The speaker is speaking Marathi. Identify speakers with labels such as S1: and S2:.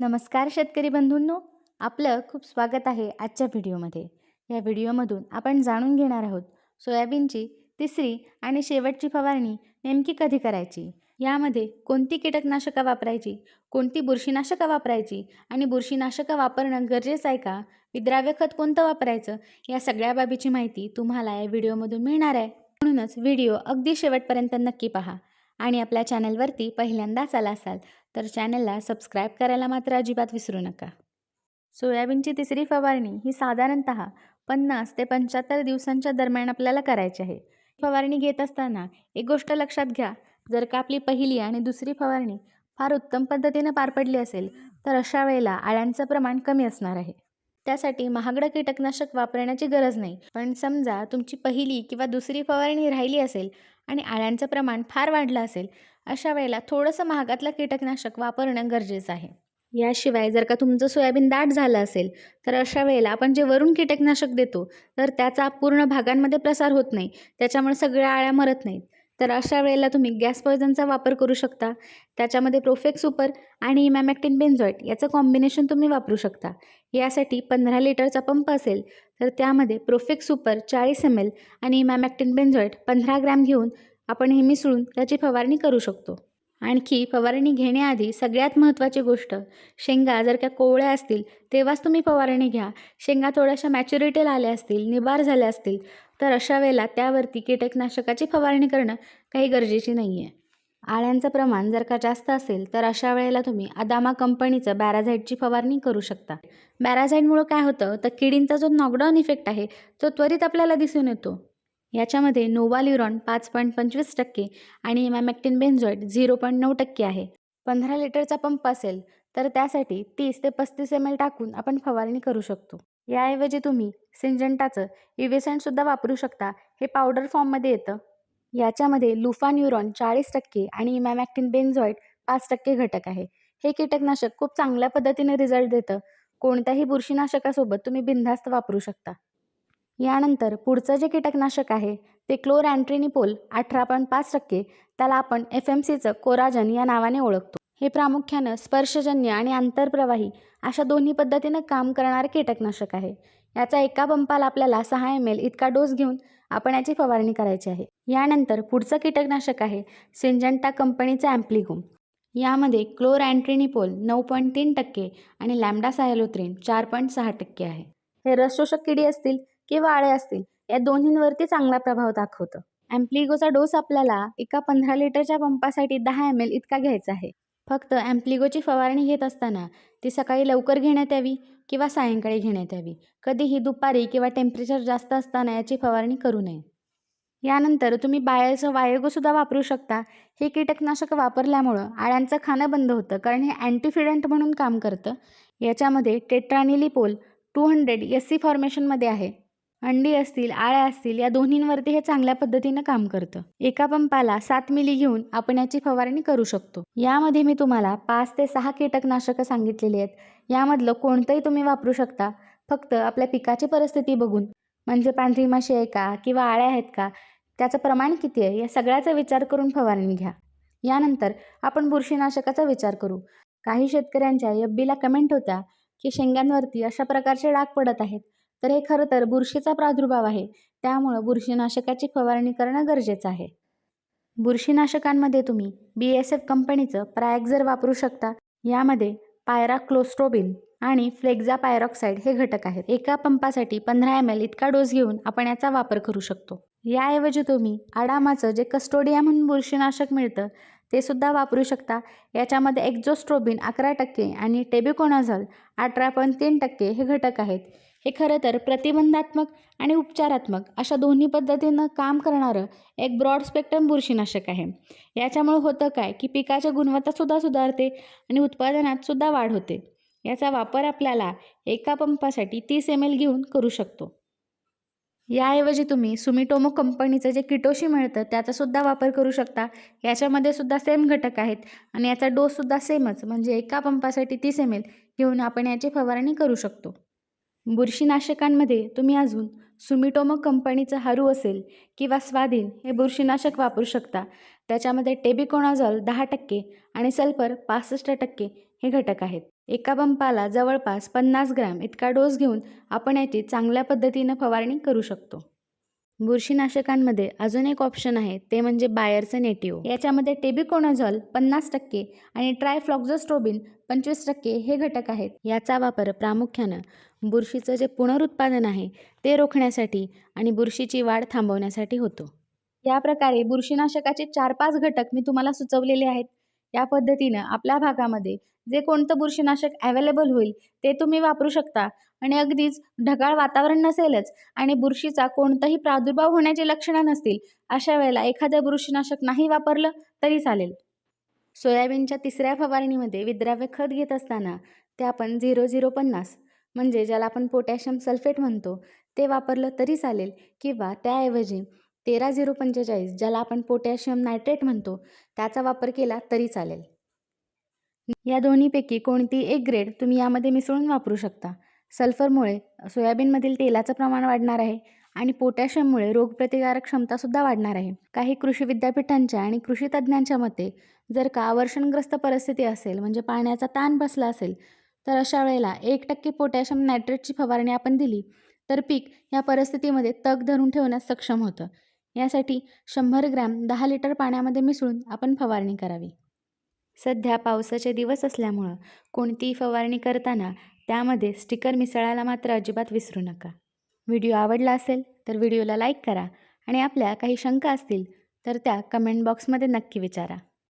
S1: नमस्कार शेतकरी बंधूंनो. आपलं खूप स्वागत आहे आजच्या व्हिडिओमध्ये. या व्हिडिओमधून आपण जाणून घेणार आहोत सोयाबीनची तिसरी आणि शेवटची फवारणी नेमकी कधी करायची? यामध्ये कोणती कीटकनाशकं वापरायची? कोणती बुरशीनाशकं वापरायची? आणि बुरशीनाशकं वापरणं गरजेचं आहे का? विद्राव्य खत कोणतं वापरायचं? या सगळ्या बाबीची माहिती तुम्हाला या व्हिडिओमधून मिळणार आहे. म्हणूनच व्हिडिओ अगदी शेवटपर्यंत नक्की पहा. आणि आपल्या चॅनलवरती पहिल्यांदाच आला असाल तर चॅनलला सबस्क्राईब करायला मात्र अजिबात विसरू नका. सोयाबीनची तिसरी फवारणी ही साधारणत पन्नास ते पंच्याहत्तर दिवसांच्या दरम्यान आपल्याला करायची आहे. फवारणी घेत असताना एक गोष्ट लक्षात घ्या जर का आपली पहिली आणि दुसरी फवारणी फार उत्तम पद्धतीनं पार पडली असेल तर अशा वेळेला आळ्यांचं प्रमाण कमी असणार आहे. त्यासाठी महागडं कीटकनाशक वापरण्याची गरज नाही. पण समजा तुमची पहिली किंवा दुसरी फवारणी राहिली असेल आणि आळ्यांचं प्रमाण फार वाढलं असेल अशा वेळेला थोडंसं महागातलं कीटकनाशक वापरणं गरजेचं आहे. याशिवाय जर का तुमचं सोयाबीन दाट झालं असेल तर अशा वेळेला आपण जे वरून कीटकनाशक देतो तर त्याचा पूर्ण भागांमध्ये प्रसार होत नाही. त्याच्यामुळे सगळ्या आळ्या मरत नाहीत. तर अशा वेळेला तुम्ही गॅस पॉयझनचा वापर करू शकता. त्याच्यामध्ये प्रोफेक्स सुपर आणि इमॅमॅक्टिन बेन्झॉईट याचं कॉम्बिनेशन तुम्ही वापरू शकता. यासाठी पंधरा लिटरचा पंप असेल तर त्यामध्ये प्रोफेक्स सुपर चाळीस एम एल आणि इमॅमॅक्टिन बेन्झॉईट पंधरा ग्रॅम घेऊन आपण हे मिसळून त्याची फवारणी करू शकतो. आणखी फवारणी घेण्याआधी सगळ्यात महत्त्वाची गोष्ट शेंगा जर का कोवळ्या असतील तेव्हाच तुम्ही फवारणी घ्या. शेंगा थोड्याशा मॅच्युरिटीला आल्या असतील निबार झाल्या असतील तर अशा वेळेला त्यावरती कीटकनाशकाची फवारणी करणं काही गरजेची नाही आहे आळ्यांचं प्रमाण जर का जास्त असेल तर अशा वेळेला तुम्ही अदामा कंपनीचं बॅराझाईडची फवारणी करू शकता. बॅराझाईडमुळं काय होतं? तर किडींचा जो नॉकडाऊन इफेक्ट आहे तो त्वरित आपल्याला दिसून येतो. याच्यामध्ये नोवाल्युरॉन पाच पॉईंट पंचवीस टक्के आणि एमॅमॅक्टिन बेन्झॉईट झिरो पॉईंट नऊ टक्के आहे. पंधरा लिटरचा पंप असेल तर त्यासाठी तीस ते पस्तीस एम एल टाकून आपण फवारणी करू शकतो. याऐवजी तुम्ही सिंजंटाचं इव्हेसंटसुद्धा वापरू शकता. हे पावडर फॉर्ममध्ये येतं. याच्यामध्ये लुफान्युरॉन चाळीस टक्के आणि इमॅमॅक्टिन बेन्झॉईट पाच टक्के घटक आहे. हे कीटकनाशक खूप चांगल्या पद्धतीने रिझल्ट देतं. कोणत्याही बुरशीनाशकासोबत तुम्ही बिनधास्त वापरू शकता. यानंतर पुढचं जे कीटकनाशक आहे ते क्लोर अँट्रिनिपोल अठरा पॉईंट पाच टक्के त्याला आपण एफ एम सीचं कोराजन या नावाने ओळखतो. हे प्रामुख्यानं स्पर्शजन्य आणि आंतरप्रवाही अशा दोन्ही पद्धतीनं काम करणारे कीटकनाशक आहे. याचा एका पंपाला आपल्याला सहा एम एल इतका डोस घेऊन आपण याची फवारणी करायची आहे. यानंतर पुढचं कीटकनाशक आहे सिंजंटा कंपनीचं ॲम्प्लिगोम. यामध्ये क्लोर अँट्रिनिपोल नऊ पॉईंट तीन टक्के आणि लॅम्डा सायलोत्रीन चार पॉईंट सहा टक्के आहे. हे रसशोषक किडी असतील किंवा आळे असतील या दोन्हींवरती चांगला प्रभाव दाखवतं. ॲम्प्लिगोचा डोस आपल्याला एका पंधरा लिटरच्या पंपासाठी दहा एम एल इतका घ्यायचा आहे. फक्त ॲम्प्लिगोची फवारणी घेत असताना ती सकाळी लवकर घेण्यात यावी किंवा सायंकाळी घेण्यात यावी. कधीही दुपारी किंवा टेम्परेचर जास्त असताना याची फवारणी करू नये. यानंतर तुम्ही बायाचं वायगोसुद्धा वापरू शकता. हे कीटकनाशक वापरल्यामुळं आळ्यांचं खाणं बंद होतं कारण हे अँटीफिडंट म्हणून काम करतं. याच्यामध्ये tetraniliprole two hundred S C फॉर्मेशनमध्ये आहे. अंडी असतील आळ्या असतील या दोन्हींवरती हे चांगल्या पद्धतीनं काम करतं. एका पंपाला सात मिली घेऊन आपण याची फवारणी करू शकतो. यामध्ये मी तुम्हाला पाच ते सहा कीटकनाशकं सांगितलेली आहेत. यामधलं कोणतंही तुम्ही वापरू शकता. फक्त आपल्या पिकाची परिस्थिती बघून. म्हणजे पांढरी माशी आहे का किंवा आळ्या आहेत का त्याचं प्रमाण किती आहे या सगळ्याचा विचार करून फवारणी घ्या. यानंतर आपण बुरशीनाशकाचा विचार करू. काही शेतकऱ्यांच्या एफबीला कमेंट होत्या की शेंगांवरती अशा प्रकारचे डाग पडत आहेत. तर हे खरं तर बुरशीचा प्रादुर्भाव आहे. त्यामुळं बुरशीनाशकाची फवारणी करणं गरजेचं आहे. बुरशीनाशकांमध्ये तुम्ही बी एस एफ कंपनीचं प्रायॅक्झर वापरू शकता. यामध्ये पायराक्लोस्ट्रोबिन आणि फ्लेक्झा पायरॉक्साईड हे घटक आहेत. एका पंपासाठी पंधरा एम एल इतका डोस घेऊन आपण याचा वापर करू शकतो. याऐवजी तुम्ही आडामाचं जे कस्टोडिया म्हणून बुरशीनाशक मिळतं ते सुद्धा वापरू शकता. याच्यामध्ये एक्झोस्ट्रोबिन अकरा टक्के आणि टेबिकोनाझॉल अठरा पॉईंट तीन टक्के हे घटक आहेत. हे खरं तर प्रतिबंधात्मक आणि उपचारात्मक अशा दोन्ही पद्धतीनं काम करणारं एक ब्रॉड स्पेक्ट्रम बुरशीनाशक आहे. याच्यामुळं होतं काय की पिकाच्या गुणवत्तासुद्धा सुधारते आणि उत्पादनात सुद्धा वाढ होते. याचा वापर आपल्याला एका पंपासाठी तीस एम एल घेऊन करू शकतो. याऐवजी तुम्ही सुमिटोमो कंपनीचं जे किटोशी मिळतं त्याचासुद्धा वापर करू शकता. याच्यामध्ये सुद्धा सेम घटक आहेत आणि याचा डोससुद्धा सेमच. म्हणजे एका पंपासाठी तीस एम एल घेऊन आपण याची फवारणी करू शकतो. बुरशीनाशकांमध्ये तुम्ही अजून सुमिटोमो कंपनीचं हारू असेल किंवा स्वाधीन हे बुरशीनाशक वापरू शकता. त्याच्यामध्ये टेबिकोनाझॉल दहा टक्के आणि सल्फर पासष्ट टक्के हे घटक आहेत. एका पंपाला जवळपास पन्नास ग्रॅम इतका डोस घेऊन आपण याची चांगल्या पद्धतीनं फवारणी करू शकतो. बुरशीनाशकांमध्ये अजून एक ऑप्शन आहे ते म्हणजे बायरचं नेटिव्ह. याच्यामध्ये टेबिकोनाझॉल पन्नास टक्के आणि ट्रायफ्लॉक्झोस्ट्रोबिन पंचवीस टक्के हे घटक आहेत. याचा वापर प्रामुख्यानं बुरशीचं जे पुनरुत्पादन आहे ते रोखण्यासाठी आणि बुरशीची वाढ थांबवण्यासाठी होतो. या प्रकारे बुरशीनाशकाचे चार पाच घटक मी तुम्हाला सुचवलेले आहेत. या पद्धतीनं आपल्या भागामध्ये जे कोणतं बुरशीनाशक ॲवेलेबल होईल ते तुम्ही वापरू शकता. आणि अगदीच ढगाळ वातावरण नसेलच आणि बुरशीचा कोणताही प्रादुर्भाव होण्याची लक्षणं नसतील अशा वेळेला एखादं बुरशीनाशक नाही वापरलं तरी चालेल. सोयाबीनच्या तिसऱ्या फवारणीमध्ये विद्राव्य खत घेत असताना ते आपण झिरो झिरो पन्नास म्हणजे ज्याला आपण पोटॅशियम सल्फेट म्हणतो ते वापरलं तरी चालेल किंवा त्याऐवजी तेरा झिरो पंचेचाळीस ज्याला आपण पोटॅशियम नायट्रेट म्हणतो त्याचा वापर केला तरी चालेल. या दोन्हीपैकी कोणती एक ग्रेड तुम्ही यामध्ये मिसळून वापरू शकता? सल्फरमुळे सोयाबीनमधील तेलाचं प्रमाण वाढणार आहे आणि पोटॅशियममुळे रोगप्रतिकारक क्षमतासुद्धा वाढणार आहे. काही कृषी विद्यापीठांच्या आणि कृषी तज्ज्ञांच्या मते जर का आवर्षणग्रस्त परिस्थिती असेल म्हणजे पाण्याचा ताण बसला असेल तर अशा वेळेला एक टक्के पोटॅशियम नायट्रेटची फवारणी आपण दिली तर पीक या परिस्थितीमध्ये तग धरून ठेवण्यास सक्षम होतं. यासाठी शंभर ग्रॅम दहा लिटर पाण्यामध्ये मिसळून आपण फवारणी करावी. सध्या पावसाचे दिवस असल्यामुळं कोणतीही फवारणी करताना त्यामध्ये स्टिकर मिसळायला मात्र अजिबात विसरू नका. व्हिडिओ आवडला असेल तर व्हिडिओला लाईक करा आणि आपल्या काही शंका असतील तर त्या कमेंट बॉक्समध्ये नक्की विचारा.